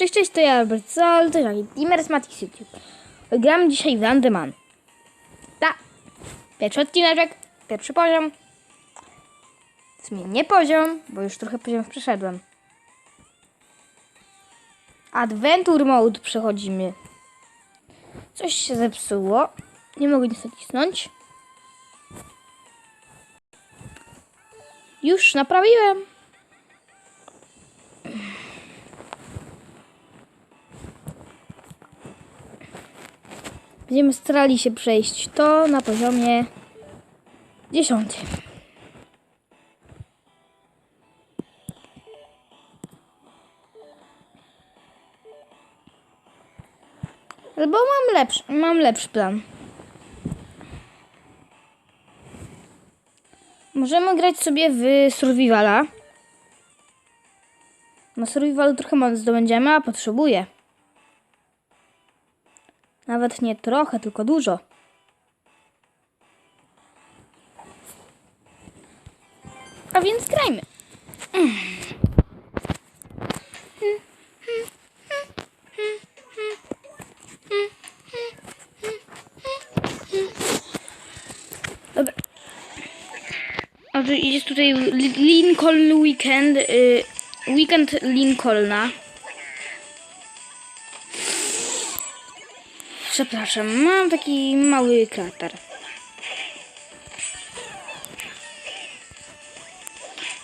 Cześć, cześć, to ja Albert Sol, to jest Dimers Matix YouTube. Gramy dzisiaj w Landeman. Tak, pierwszy odcineczek, pierwszy poziom. Nie poziom, bo już trochę poziomów przeszedłem. Adventure Mode przechodzimy. Coś się zepsuło. Nie mogę nic nacisnąć. Już naprawiłem. Będziemy starali się przejść to na poziomie dziesiątym. Albo mam lepszy, mam lepszy plan. Możemy grać sobie w survivala. Na survivalu trochę mocy zdobędziemy, a potrzebuję. Nawet nie trochę, tylko dużo. A więc grajmy. Dobra. A tu idzie tutaj Li- Lincoln Weekend. Y, weekend Lincolna. Przepraszam, mam taki mały krater.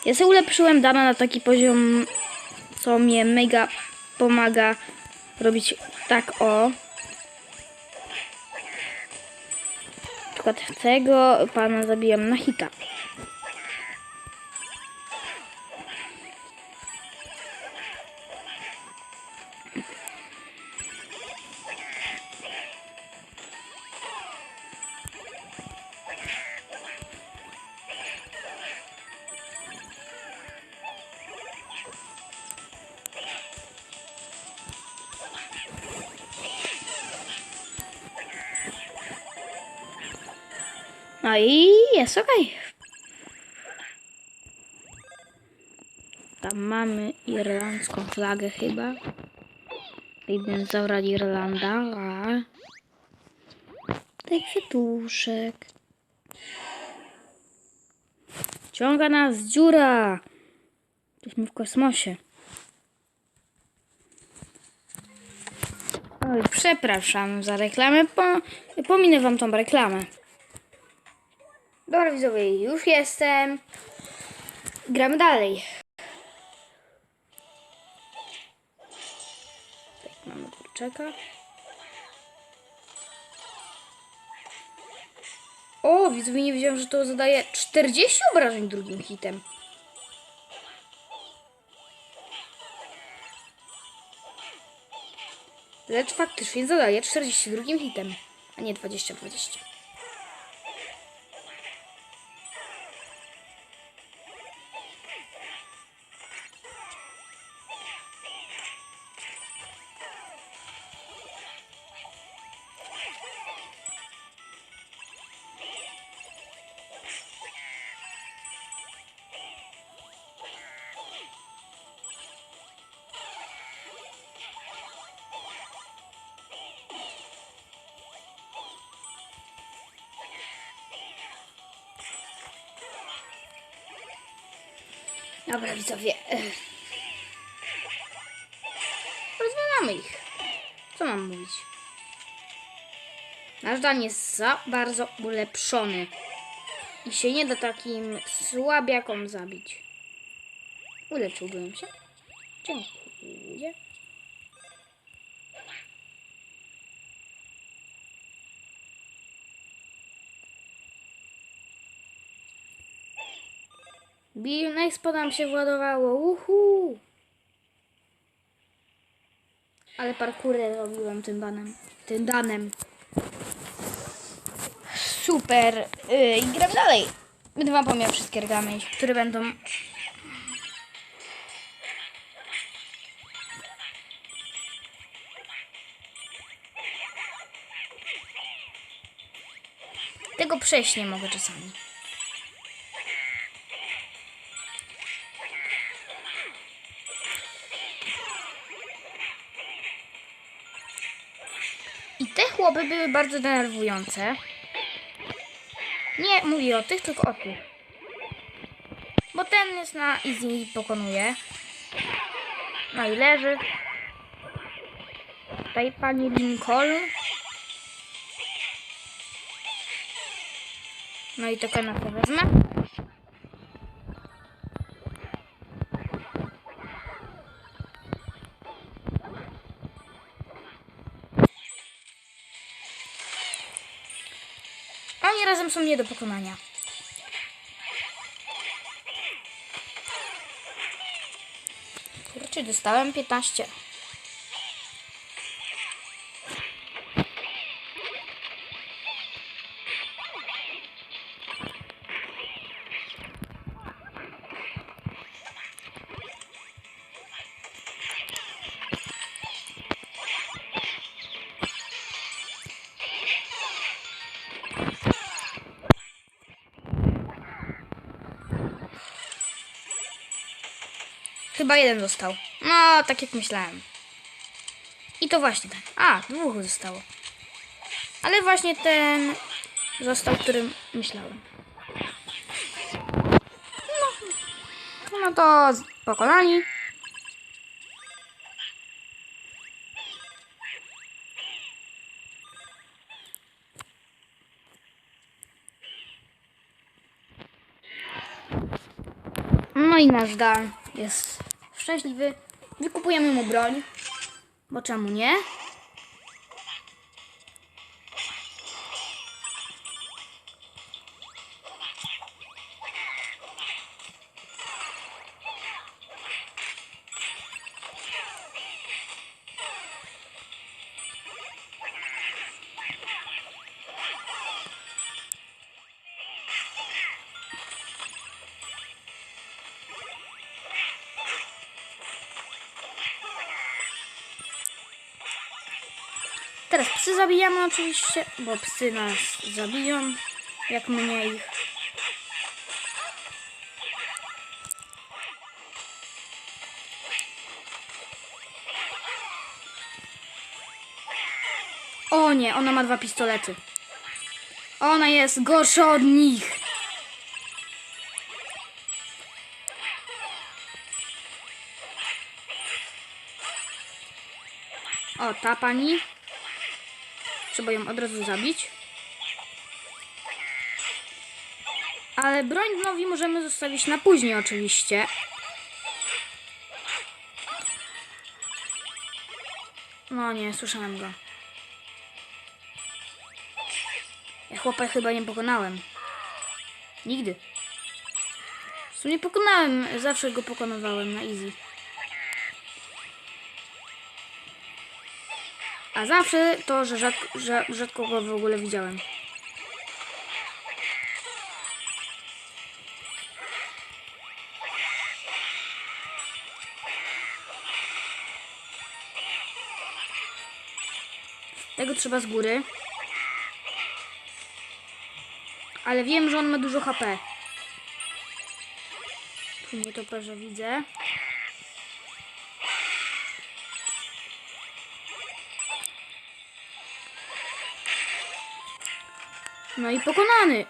Ja sobie ulepszyłem dana na taki poziom, co mnie mega pomaga robić tak o. Na przykład tego pana zabijam na hita. No i jest ok. Tam mamy irlandzką flagę chyba. Jeden zabrał Irlanda, a... Ten kwiatuszek. Ciąga nas dziura. Jesteśmy w kosmosie. Oj, przepraszam za reklamę. Po, pominę wam tą reklamę. Dobra widzowie, już jestem. Gramy dalej. Tak, mamy kurczaka. O, widzowie, nie wiedziałem, że to zadaje 40 obrażeń drugim hitem. Lecz faktycznie zadaje 40 drugim hitem, a nie 20-20. Dobra, widzowie. Rozwalamy ich. Co mam mówić? Nasz dan jest za bardzo ulepszony. I się nie da takim słabiakom zabić. Uleczyłbym się. Dziękuję. Nice nam się władowało. Uhu. Ale parkurę robiłem tym banem. Tym danem. Super. Yy, I gramy dalej. Będę wam pomijał wszystkie regamy, które będą... Tego przejść nie mogę czasami. Chłopy były bardzo denerwujące. Nie mówię o tych, tylko o tych. Bo ten jest na easy i pokonuje. No i leży. Tutaj pani Lincoln. No i to kanapę wezmę. Razem są nie do pokonania. Kurczę, dostałem 15. Chyba jeden został. No, tak jak myślałem. I to właśnie ten. A, dwóch zostało. Ale właśnie ten został, którym myślałem. No, no to pokonani. No i nasz Dan jest szczęśliwy. Wykupujemy mu broń. Bo czemu nie? Teraz psy zabijamy oczywiście, bo psy nas zabiją, jak mnie ich. O nie, ona ma dwa pistolety. Ona jest gorsza od nich. O, ta pani. Trzeba ją od razu zabić. Ale broń nowi możemy zostawić na później oczywiście. No nie, słyszałem go. Ja chłopa chyba nie pokonałem. Nigdy. W sumie pokonałem, zawsze go pokonywałem na easy. A zawsze to, że rzadko, że rzadko go w ogóle widziałem. Tego trzeba z góry. Ale wiem, że on ma dużo HP. Tu nie to że widzę. No i pokonany.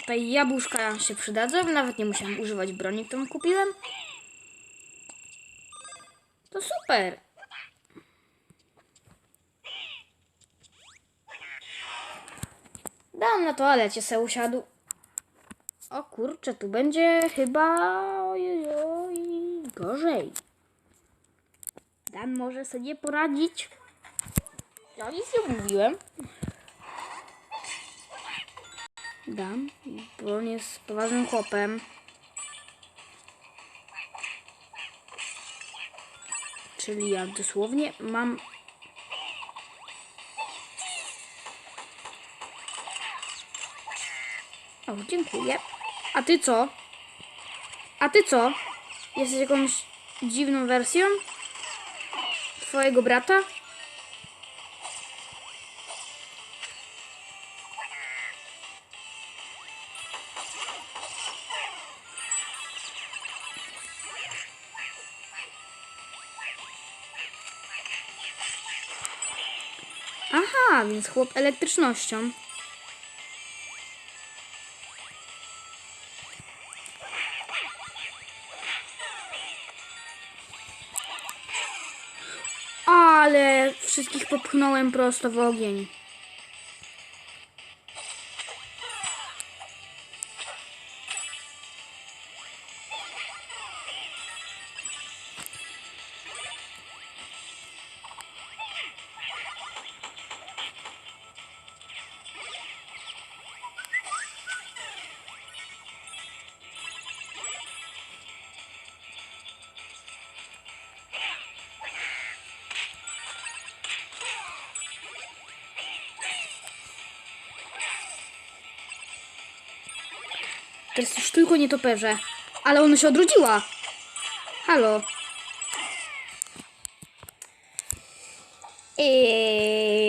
Tutaj jabłuszka się przydadzą. Nawet nie musiałam używać broni, którą kupiłem. To super. Dam na toalecie se usiadł. O kurczę, tu będzie chyba ojej, oj, gorzej. Dan może sobie poradzić. Ja nic nie mówiłem. Dam, bo on jest poważnym chłopem. Czyli ja dosłownie mam. O, dziękuję. A ty co? A ty co? Jesteś jakąś dziwną wersją? Twojego brata? A, więc chłop elektrycznością. Ale wszystkich popchnąłem prosto w ogień. Teraz już tylko nietoperze. Ale ona się odrodziła. Halo. Eee,